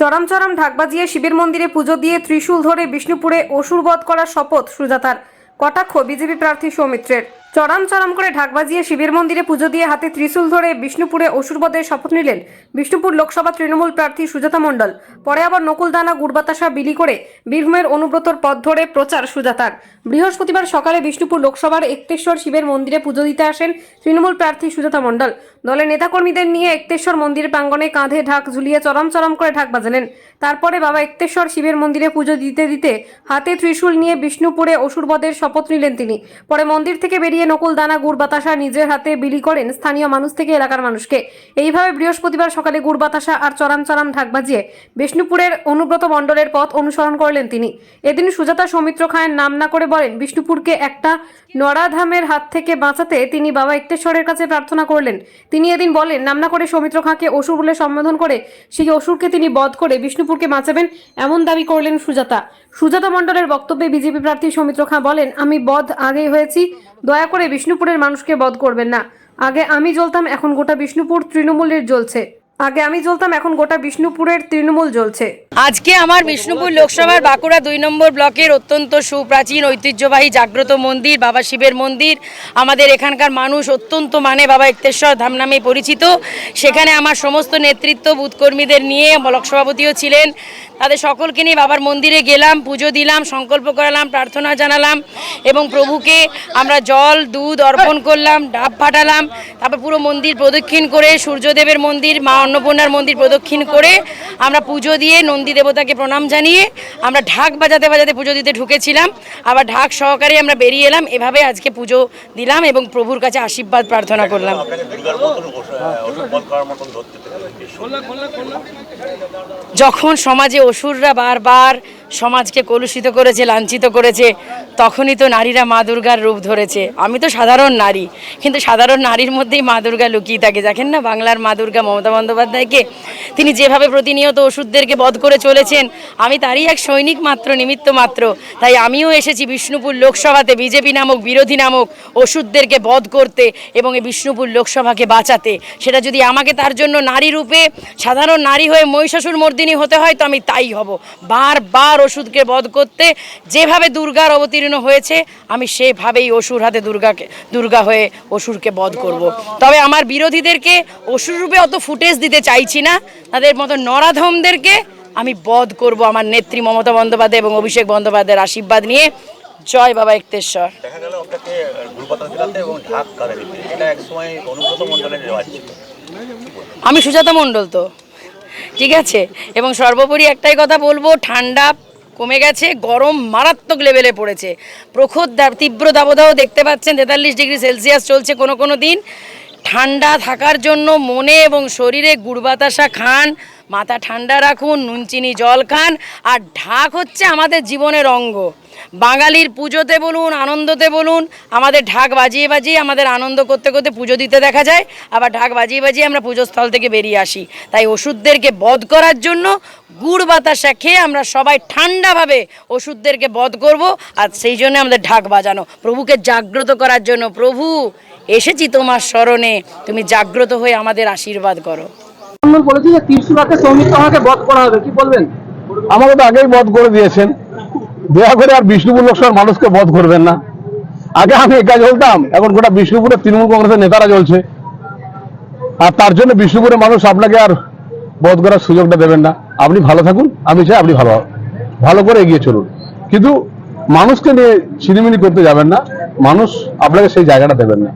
চরম চরম ঢাক বাজিয়ে শিবের মন্দিরে পুজো দিয়ে ত্রিশূল ধরে বিষ্ণুপুরে অসুর বধ করার শপথ সুজাতার। কটাক্ষ বিজেপি প্রার্থী সৌমিত্রের? চরম চরম করে ঢাক বাজিয়ে শিবের মন্দিরে পুজো দিয়ে হাতে ত্রিশূল ধরে বিষ্ণুপুরে অসুর বধের শপথ নিলেন বিষ্ণুপুর লোকসভা তৃণমূল প্রার্থী সুজাতা মণ্ডল। পরে আবার নকুলদানা, গুড়বাতাসা বিলি করে বীরভূমের অনুব্রতর পথ ধরে প্রচার সুজাতার। বৃহস্পতিবার সকালে বিষ্ণুপুর লোকসভার একতেশ্বর শিবের মন্দিরে পুজো দিতে আসেন তৃণমূল প্রার্থী সুজাতা মণ্ডল। দলের নেতাকর্মীদের নিয়ে একতেশ্বর মন্দির প্রাঙ্গণে কাঁধে ঢাক ঝুলিয়ে চরম চরম করে ঢাক বাজালেন। তারপরে বাবা একতেশ্বর শিবের মন্দিরে পুজো দিতে দিতে হাতে ত্রিশূল নিয়ে বিষ্ণুপুরে অসুরবধের শপথ নিলেন তিনি। পরে মন্দির থেকে বেরিয়ে নকুল দানা গুড় বাতাসা নিজের হাতে বিলি করেন স্থানীয় মানুষ থেকে এলাকার মানুষকে। এইভাবে বৃহস্পতিবার সকালে গুড় বাতাসা আর চরাম চরাম ঢাক বাজিয়ে বিষ্ণুপুরের অনুব্রত মণ্ডলের পথ অনুসরণ করলেন তিনি। এদিন সুজাতা সৌমিত্র খায়ের নাম না করে বলেন, বিষ্ণুপুরকে একটা নরাধামের হাত থেকে বাঁচাতে তিনি বাবা একতেশ্বরের কাছে প্রার্থনা করলেন। তিনি এদিন বলেন, নাম না করে সৌমিত্র খাঁকে অসুর বলে সম্বোধন করে সেই অসুরকে তিনি বধ করে বিষ্ণুপুরকে বাঁচাবেন এমন দাবি করলেন সুজাতা। সুজাতা মণ্ডলের বক্তব্যে বিজেপি প্রার্থী সৌমিত্র খাঁ বলেন আমি বধ আগেই হয়েছি, দয়া করে বিষ্ণুপুরের মানুষকে বধ করবেন না। আগে আমি জ্বলতাম, এখন গোটা বিষ্ণুপুর তৃণমূলের জ্বলছে। আগে আমি জ্বলতাম, এখন গোটা বিষ্ণুপুরের তৃণমূল জ্বলছে। আজকে আমার বিষ্ণুপুর লোকসভার বাঁকুড়া দুই নম্বর ব্লকের অত্যন্ত সুপ্রাচীন, ঐতিহ্যবাহী জাগ্রত মন্দির, বাবা শিবের মন্দির। আমাদের এখানকার মানুষ অত্যন্ত মানে বাবা একতেশ্বর ধাম নামে পরিচিত। সেখানে আমার সমস্ত নেতৃত্ব, বুথকর্মীদের নিয়ে ব্লক সভাপতিও ছিলেন। তাদের সকলকে নিয়ে বাবার মন্দিরে গেলাম, পুজো দিলাম, সংকল্প করালাম, প্রার্থনা জানালাম এবং প্রভুকে আমরা জল, দুধ অর্পণ করলাম, ডাব ফাটালাম, তারপর পুরো মন্দির প্রদক্ষিণ করে সূর্যদেবের মন্দির, মা অন্নপূর্ণার মন্দির প্রদক্ষিণ করে আমরা পুজো দিয়ে নন্দী দেবতাকে প্রণাম জানিয়ে আমরা ঢাক বাজাতে বাজাতে পুজো দিতে ঢুকেছিলাম। আবার ঢাক সহকারে আমরা বেরিয়ে এলাম। এভাবে আজকে পুজো দিলাম এবং প্রভুর কাছে আশীর্বাদ প্রার্থনা করলাম। যখন সমাজে অসুররা বারবার সমাজকে কলুষিত করেছে, লাঞ্ছিত করেছে, তখনই তো নারীরা মা দুর্গার রূপ ধরেছে। আমি তো সাধারণ নারী, কিন্তু সাধারণ নারীর মধ্যেই মা দুর্গা লুকিয়ে থাকে। দেখেন না বাংলার মা দুর্গা মমতা বন্দ্যোপাধ্যায়কে তিনি যেভাবে প্রতিনিয়ত ওষুধদেরকে বধ করে চলেছেন, আমি তারই এক সৈনিক মাত্র, নিমিত্ত মাত্র। তাই আমিও এসেছি বিষ্ণুপুর লোকসভাতে, বিজেপি নামক, বিরোধী নামক ওষুধদেরকে বধ করতে এবং এই বিষ্ণুপুর লোকসভাকে বাঁচাতে। সেটা যদি আমাকে তার জন্য নারী রূপে, সাধারণ নারী হয়ে মহিষাসুর মর্দিনী হতে হয়, তো আমি তাই হব। বারবার ওষুধকে বধ করতে, যেভাবে দুর্গার অবতীর্ণ হয়েছে, আমি সেভাবেই অসুর হাতে দুর্গাকে, দুর্গা হয়ে অসুরকে বধ করব। তবে আমার বিরোধীদেরকে, অসুর রূপে অত ফুটেজ দিতে চাইছি না তাদের মতো নরাধমদেরকে আমি বধ করব আমার নেত্রী মমতা বন্দ্যোপাধ্যায় এবং অভিষেক বন্দ্যোপাধ্যায়ের আশীর্বাদ নিয়ে। জয় বাবা একতেশ্বর। দেখা গেল আপনাকে এবং ঢাক এটা একসময় অনুব্রত মণ্ডলের আমি সুজাতা মণ্ডল তো ঠিক আছে? এবং সর্বোপরি একটাই কথা বলব ঠান্ডা কমে গেছে গরম মারাত্মক লেভেলে পড়েছে। প্রখর তীব্র দাবদাহ দেখতে পাচ্ছেন তেতাল্লিশ ডিগ্রি সেলসিয়াস চলছে কোনো কোনো দিন। ঠান্ডা থাকার জন্য মনে এবং শরীরে গুড় বাতাসা খান, মাথা ঠান্ডা রাখুন নুন চিনি জল খান, আর ঢাক হচ্ছে আমাদের জীবনের অঙ্গ। বাঙালির পুজোতে বলুন, আনন্দতে বলুন, আমাদের ঢাক বাজিয়ে বাজিয়ে আমাদের আনন্দ করতে করতে পুজো দিতে দেখা যায়, আবার ঢাক বাজিয়ে বাজিয়ে আমরা পুজোস্থল থেকে বেরিয়ে আসি। তাই ওষুধদেরকে বধ করার জন্য গুড় বাতাসা খেয়ে আমরা সবাই ঠান্ডাভাবে ওষুধদেরকে বধ করব, আর সেই জন্য আমাদের ঢাক বাজানো। প্রভুকে জাগ্রত করার জন্য প্রভু এসেছি তোমার স্মরণে। তুমি জাগ্রত হয়ে আমাদের আশীর্বাদ করো। বলেছে যে ত্রিশুল হাতে সৌমিত্র আমাকে বধ করা হবে কি বলবেন? আমাকে তো আগেই বধ করে দিয়েছেন। দয়া করে আর বিষ্ণুপুর লোকসভার মানুষকে বধ করবেন না। আগে আমি একা জ্বলতাম এখন গোটা বিষ্ণুপুরের তৃণমূল কংগ্রেসের নেতারা জ্বলছে। আর তার জন্য বিষ্ণুপুরের মানুষ আপনাকে আর বধ করার সুযোগটা দেবেন না। আপনি ভালো থাকুন আমি চাই আপনি ভালো ভালো করে এগিয়ে চলুন। কিন্তু মানুষকে নিয়ে ছিনিমিনি করতে যাবেন না। মানুষ আপনাকে সেই জায়গাটা দেবেন না।